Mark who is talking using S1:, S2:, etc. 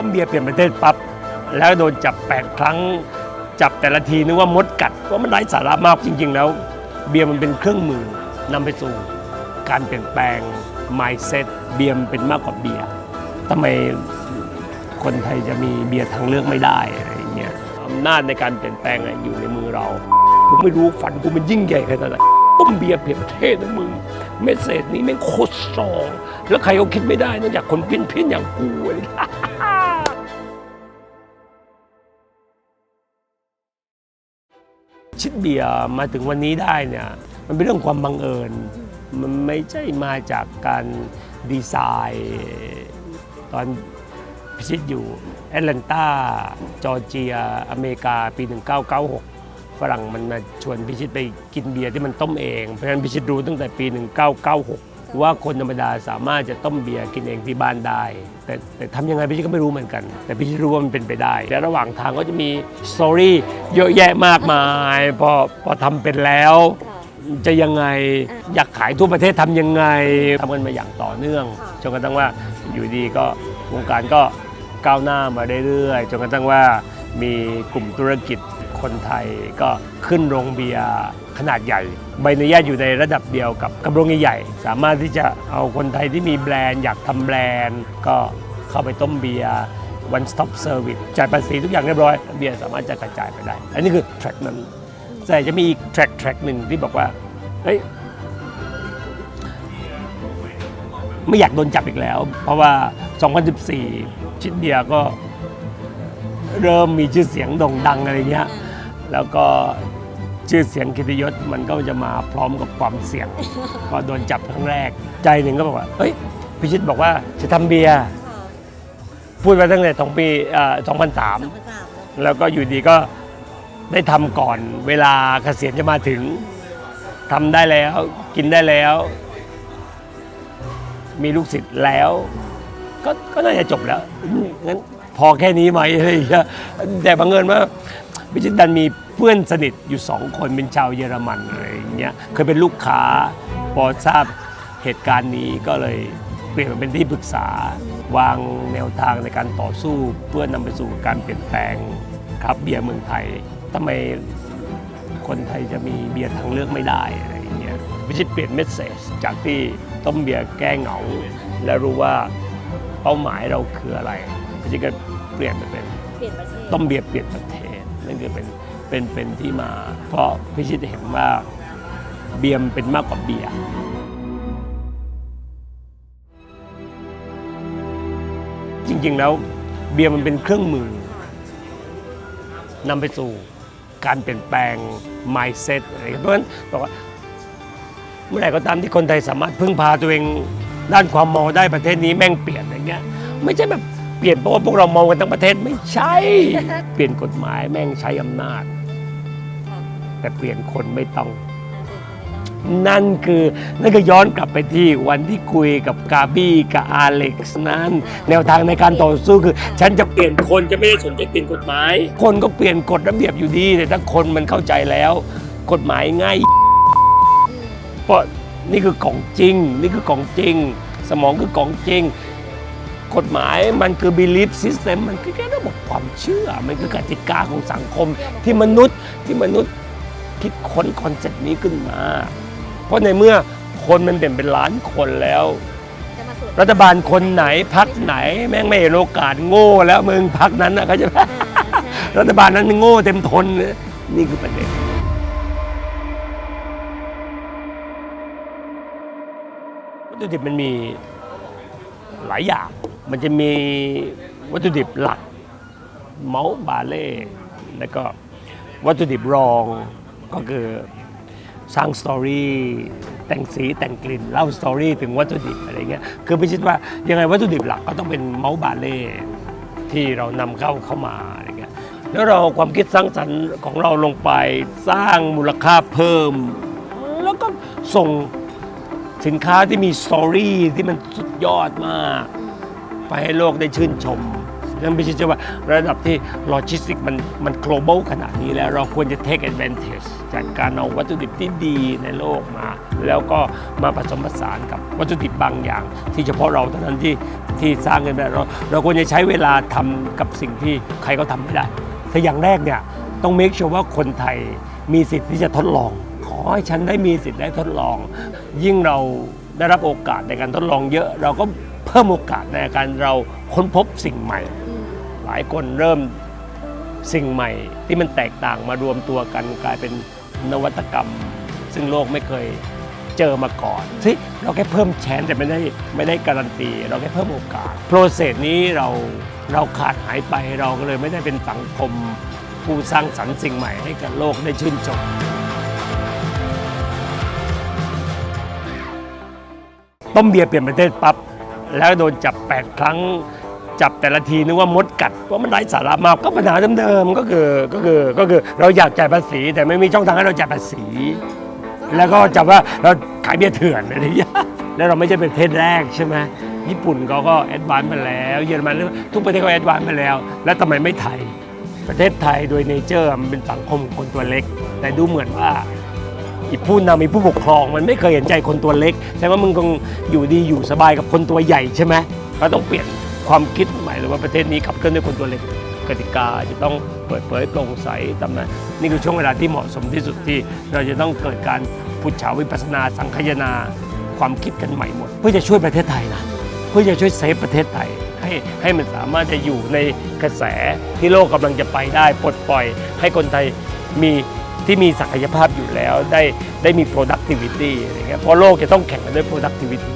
S1: ้มเบียร์เปลี่ยนประเทศปั๊บแล้วโดนจับ 8 ครั้ง จับแต่ละทีนึกว่ามดกัดว่ามันไร้สาระมากจริง ๆ แล้ว เบียร์มันเป็นเครื่องมือนำไปสู่ การเปลี่ยนแปลง mindset เบียร์มันเป็นมากกว่าเบียร์ทำไมคนไทยจะมีเบียร์ทางเลือกไม่ได้อะไรเงี้ยอำนาจในการเปลี่ยนแปลงอยู่ในมือเรากูไม่รู้ฝันกูมันยิ่งใหญ่ขนาดไหนต้มเบียร์เปลี่ยนประเทศนะมึงเมสเซจนี้แม่งโคตรสอง แล้วใครก็คิดไม่ได้นอกจากคนเพี้ยนๆอย่างกูอย่างเงี้ย ชิดเบียร์มาถึงวันนี้ได้เนี่ยมันเป็นเรื่องความบังเอิญ มันไม่ใช่มาจากการดีไซน์ตอนพิชิตอยู่แอตแลนตาจอร์เจีย อเมริกาปี 1996 ฝรั่งมันมาชวนพิชิตไปกินเบียร์ที่มันต้มเอง เพราะฉะนั้นพิชิตรู้ตั้งแต่ปี 1996 ว่าคนธรรมดาสามารถจะต้มเบียร์กินเองที่บ้านได้ แต่แต่ทำยังไงพิชิก็ไม่รู้เหมือนกัน แต่พิชิรู้ว่ามันเป็นไปได้ และระหว่างทางก็จะมีสตอรี่เยอะแยะมากมายพอพอทำเป็นแล้ว จะยังไงอยากขายทั่วประเทศทำยังไงทำกันมาอย่างต่อเนื่องจนกระทั่งว่าอยู่ดีก็วงการก็ก้าวหน้ามาเรื่อยๆจนกระทั่งว่ามีกลุ่มธุรกิจ คนไทยก็ขึ้นโรงเบียร์ขนาดใหญ่ ใบอนุญาตอยู่ในระดับเดียวกับกับโรงใหญ่ๆสามารถที่จะเอาคนไทยที่มีแบรนด์ อยากทำแบรนด์ ก็เข้าไปต้มเบียร์ one stop service จ่ายภาษีทุกอย่างเรียบร้อย เบียร์สามารถจะกระจายไปได้ อันนี้คือแทร็กนั้น แต่จะมีอีกแทร็กแทร็กหนึ่งที่บอกว่าเฮ้ยไม่อยากโดนจับอีกแล้ว เพราะว่า 2014 ชิดเบียร์ก็เริ่มมีชื่อเสียงโด่งดังอะไรเงี้ย แล้วก็ชื่อเสียงกิตยศมันก็จะมาพร้อมกับความเสี่ยง ก็โดนจับครั้งแรก ใจหนึ่งก็บอกว่าเฮ้ยพิชิตบอกว่าจะทำเบียร์พูดมาตั้งแต่สองปีเอ่อ2003แล้วก็อยู่ดีก็ได้ทำก่อนเวลาเกษียณจะมาถึงทำได้แล้ว กินได้แล้ว มีลูกศิษย์แล้ว ก็ก็น่าจะจบแล้วอืมงั้นพอแค่นี้ไหมอะไรอย่างเงี้ยแต่บังเอิญว่า พิชิตดันมีเพื่อนสนิทอยู่สองคนเป็นชาวเยอรมันอะไรอย่างเงี้ยเคยเป็นลูกค้าพอทราบเหตุการณ์นี้ก็เลยเปลี่ยนมาเป็นที่ปรึกษาวางแนวทางในการต่อสู้เพื่อนำไปสู่การเปลี่ยนแปลงครับเบียร์เมืองไทยทำไมคนไทยจะมีเบียร์ทางเลือกไม่ได้อะไรอย่างเงี้ยพิชิตเปลี่ยนเมสเซจจากที่ต้มเบียร์แก้เหงา และรู้ว่าเป้าหมายเราคืออะไรพิชิตก็เปลี่ยนไปเป็น
S2: เปลี่ยนประเทศ
S1: ต้มเบียร์เปลี่ยนประเทศ นั่นคือเป็นเป็นเป็นที่มา เพราะพิชิตเห็นว่าเบียมเป็นมากกว่าเบียร์จริงๆแล้วเบียร์มันเป็นเครื่องมือนำไปสู่การเปลี่ยนแปลง mindset อะไรเพราะฉะนั้นบอกว่าเมื่อไหร่ก็ตามที่คนไทยสามารถพึ่งพาตัวเองด้านความเมาได้ประเทศนี้แม่งเปลี่ยนอย่างเงี้ยไม่ใช่แบบ เปลี่ยนเพราะว่าพวกเราเมากันทั้งประเทศไม่ใช่ เปลี่ยนกฎหมายแม่งใช้อำนาจ แต่เปลี่ยนคนไม่ต้อง
S2: อ่าเปลี่ยนคนไม่ต้อง
S1: นั่นคือนั่นก็ย้อนกลับไปที่วันที่คุยกับกาบี้กับอาเล็กซ์นั้น แนวทางในการต่อสู้คือ ฉันจะเปลี่ยนคนจะไม่ได้สนใจเปลี่ยนกฎหมาย คนก็เปลี่ยนกฎระเบียบอยู่ดีแต่ถ้าคนมันเข้าใจแล้ว กฎหมายง่ายเพราะนี่คือของจริง นี่คือของจริง สมองคือของจริง กฎหมายมันคือ belief system มันคือแค่ระบบความเชื่อ มันคือกติกาของสังคมที่มนุษย์ที่มนุษย์คิดค้นคอนเซ็ปต์นี้ขึ้นมา เพราะในเมื่อคนมันเปลี่ยนเป็นล้านคนแล้ว
S2: จะมาสวด
S1: รัฐบาลคนไหนพักไหน แม่งไม่เห็นโอกาสโง่แล้วมึงพักนั้นนะเขาใจะ
S2: อ่าใช่
S1: รัฐบาลนั้นมันโง่เต็มทนเลยนี่คือประเด็นวัตถุดิบมันมี หลายอย่าง มันจะมีวัตถุดิบหลักเมาส์บาเล่แล้วก็วัตถุดิบรองก็คือสร้างสตอรี่แต่งสีแต่งกลิ่นเล่าสตอรี่ถึงวัตถุดิบอะไรเงี้ยคือไม่คิดว่ายังไงวัตถุดิบหลักก็ต้องเป็นเมาส์บาเล่ที่เรานำเข้าเข้ามาอะไรเงี้ยแล้วเราเอาความคิดสร้างสรรค์ของเราลงไปสร้างมูลค่าเพิ่ม แล้วก็ส่ง สินค้าที่มีสตอรี่ที่มันสุดยอดมาก ไปให้โลกได้ชื่นชมนั่นไม่ใช่จะว่าระดับที่โลจิสติกมันมัน global ขนาดนี้แล้วเราควรจะ take advantage จากการเอาวัตถุดิบที่ดีในโลกมา แล้วก็มาผสมผสานกับวัตถุดิบบางอย่าง ที่เฉพาะเราเท่านั้นที่ที่สร้างกันได้เราเราควรจะใช้เวลาทำกับสิ่งที่ใครก็ทำไม่ได้แต่อย่างแรกเนี่ยต้อง make sure ว่าคนไทยมีสิทธิ์ที่จะทดลอง ให้ฉันได้มีสิทธิ์ได้ทดลอง ยิ่งเราได้รับโอกาสในการทดลองเยอะ เราก็เพิ่มโอกาสในการเราค้นพบสิ่งใหม่ หลายคนเริ่มสิ่งใหม่ ที่มันแตกต่างมารวมตัวกันกลายเป็นนวัตกรรม ซึ่งโลกไม่เคยเจอมาก่อนที่เราแค่เพิ่มแชนแต่ไม่ได้ไม่ได้การันตี เราแค่เพิ่มโอกาสโปรเซสนี้เราเราขาดหายไปเราก็เลยไม่ได้เป็นสังคมผู้สร้างสรรค์สิ่งใหม่ให้กับโลกได้ชื่นชม ต้มเบียร์เปลี่ยนประเทศปั๊บแล้วโดนจับ 8 ครั้ง จับแต่ละทีนึกว่ามดกัดว่ามันไร้สาระมากก็ปัญหาเดิมๆก็คือก็คือก็คือเราอยากจ่ายภาษี แต่ไม่มีช่องทางให้เราจ่ายภาษี แล้วก็จับว่าเราขายเบียร์เถื่อนอะไรอย่างเงี้ยแล้วเราไม่ใช่เป็นประเทศแรกใช่ไหมญี่ปุ่นเขาก็แอดวานซ์มาแล้วเยอรมันทุกประเทศก็แอดวานซ์มาแล้ว แล้วทำไมไม่ไทย ประเทศไทยโดยเนเจอร์มันเป็นสังคมคนตัวเล็ก แต่ดูเหมือนว่า อีผู้นำอีผู้ปกครอง มันไม่เคยเห็นใจคนตัวเล็ก แต่ว่ามึงคงอยู่ดีอยู่สบายกับคนตัวใหญ่ใช่ไหมเราต้องเปลี่ยนความคิดใหม่เลยว่าประเทศนี้ขับเคลื่อนด้วยคนตัวเล็กกติกาจะต้องเปิดเผยโปร่งใสตามนั้นนี่คือช่วงเวลาที่เหมาะสมที่สุดที่ เราจะต้องเกิดการพุทธาวิปัสนาสังคยนาความคิดกันใหม่หมด เพื่อจะช่วยประเทศไทยนะเพื่อจะช่วยเซฟประเทศไทยให้ให้มันสามารถจะอยู่ในกระแสที่โลกกำลังจะไปได้ปลดปล่อย ให้คนไทยมี ที่มีศักยภาพอยู่แล้วได้ได้มี productivity อะไรเงี้ยเพราะโลกจะต้องแข่งกันด้วย productivity